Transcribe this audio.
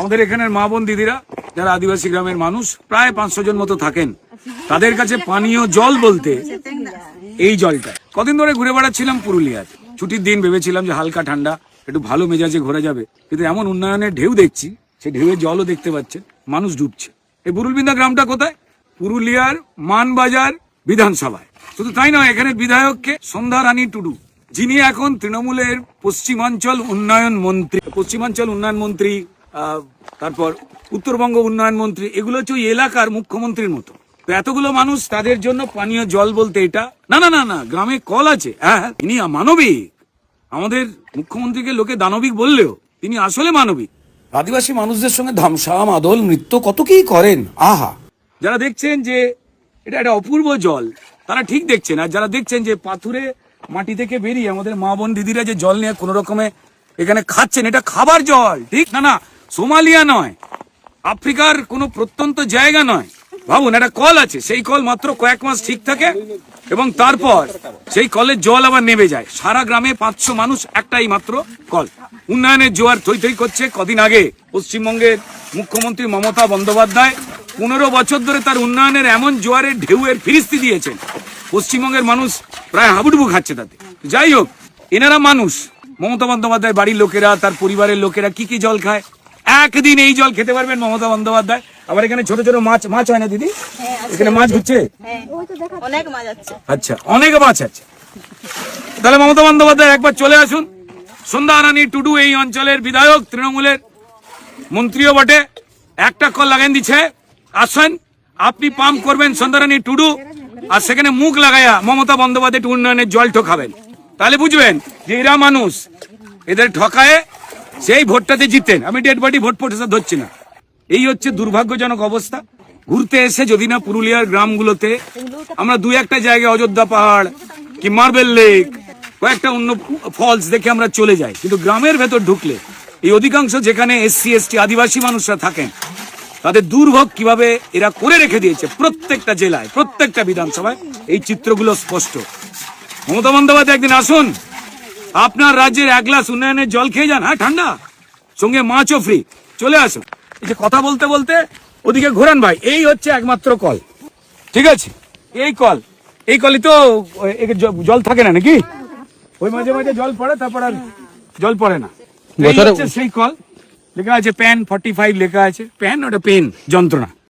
আমাদের এখানের মা বোন দিদিরা, যারা আদিবাসী গ্রামের মানুষ, প্রায় পাঁচশো জন মতো থাকেন। তাদের কাছে পানীয় জল বলতে এই জলটা। কদিন ধরে ঘুরে বেড়াচ্ছিলাম পুরুলিয়ার ছুটির দিন ভেবেছিলাম যে হালকা ঠান্ডা, একটু ভালো মেজাজে ঘোরা যাবে। কিন্তু এমন উন্নয়নের ঢেউ দেখছি সেই ঢেউয়ের জলও দেখতে পাচ্ছেন মানুষ ডুবছে। এই বুরুলবিন্দা গ্রামটা কোথায়? পুরুলিয়ার মানবাজার বিধানসভায়। শুধু তাই নয়, এখানে বিধায়ককে সন্ধ্যা রানী টুডু, যিনি এখন তৃণমূলের পশ্চিমাঞ্চল উন্নয়ন মন্ত্রী। পশ্চিমাঞ্চল উন্নয়ন মন্ত্রী তারপর উত্তরবঙ্গ উন্নয়ন মন্ত্রী এগুলো হচ্ছে ওই এলাকার মুখ্যমন্ত্রীর মতো। তো এতগুলো মানুষ তাদের জন্য পানীয় জল বলতে এটা? না না না না গ্রামে কল আছে। হ্যাঁ তিনি মানবিক। আমাদের মুখ্যমন্ত্রীকে লোকে দানবিক বললেও তিনি আসলে মানবিক। আদিবাসী মানুষদের সঙ্গে ধামসা মাদল নৃত্য কত কি করেন? আহা। যারা দেখছেন যে এটা একটা অপূর্ব জল তারা ঠিক দেখছেন। আর যারা দেখছেন যে পাথুরে মাটি থেকে বেরিয়ে আমাদের মা বোন দিদিরা যে জল নিয়ে কোনো রকমে এখানে খাচ্ছেন এটা খাবার জল ঠিক? না না সোমালিয়া নয়, আফ্রিকার কোনো প্রত্যন্ত জায়গা নয়। ভাবুন, একটা কল আছে, সেই কল মাত্র কয়েক মাস ঠিক থাকে এবং তারপর সেই কলের জল আবার নেমে যায়। সারা গ্রামে পাঁচশো মানুষ একটাই মাত্র কল। উন্নয়নের জোয়ার থই থই করছে কদিন আগে পশ্চিমবঙ্গের মুখ্যমন্ত্রী মমতা বন্দ্যোপাধ্যায়। পনেরো বছর ধরে তার উন্নয়নের এমন জোয়ারের ঢেউয়ের ফিরিস্তি দিয়েছেন। পশ্চিমবঙ্গের মানুষ প্রায় হাবুডুবু খাচ্ছে তাতে। যাই হোক, এনারা মানুষ। মমতা বন্দ্যোপাধ্যায় বাড়ির লোকেরা, তার পরিবারের লোকেরা কি কি জল খায়? একদিন এই জল খেতে পারবেন মমতা বন্দ্যোপাধ্যায়। আবার এখানে ছোট ছোট মাছ মাছ হয় না দিদি? এখানে মাছ হচ্ছে হ্যাঁ। অনেক মাছ আছে। আচ্ছা অনেক মাছ আছে। তাহলে মমতা বন্দ্যোপাধ্যায় একবার চলে আসুন। সন্ধ্যা রানী টুডু এই অঞ্চলের বিধায়ক তৃণমূলের মন্ত্রীও বটে। একটা কল লাগাই দিচ্ছে আসেন আপনি পাম্প করবেন সন্ধ্যা রানী টুডু। আর সেখানে মুখ লাগাইয়া মমতা বন্দ্যোপাধ্যায় একটু উন্নয়নের জল ঠকাবেন। তাহলে বুঝবেন যে এরা মানুষ। এদের ঠকায়ে সেই ভোটটাতে জিতেন। আমি ডেড বডি ভোট পরিষদ ধরছি না। এই হচ্ছে দুর্ভাগ্যজনক অবস্থা। ঘুরতে এসে যদি না পুরুলিয়ার গ্রামগুলোতে, আমরা দুই একটা জায়গায় অযোধ্যা পাহাড় কি মার্বেল লেক, কয়েকটা অন্য ফলস দেখে আমরা চলে যাই। কিন্তু গ্রামের ভেতর ঢুকলে, এই অধিকাংশ যেখানে এসসি, এসটি, আদিবাসী মানুষরা থাকেন, তাদের দুর্ভোগ কীভাবে এরা করে রেখে দিয়েছে প্রত্যেকটা জেলায়, প্রত্যেকটা বিধানসভায়, এই চিত্রগুলো স্পষ্ট। মমতা বন্দ্যোপাধ্যায় একদিন আসুন। আপনার রাজ্যের এক গ্লাস উন্নয়নের জল খেয়ে যান হ্যাঁ ঠান্ডা? সঙ্গে মাছও ফ্রি চলে আসুন। এই যে কথা বলতে বলতে ওদিকে ঘোরান ভাই এই হচ্ছে একমাত্র কল। ঠিক আছে? এই কল। এই কলই তো জল থাকে না নাকি? ওই মাঝে মাঝে জল পড়ে তারপর আর জল পড়ে না। সেই কল। লেখা আছে প্যান ফর্টি ফাইভ লেখা আছে। প্যান ওটা পেন যন্ত্রণা।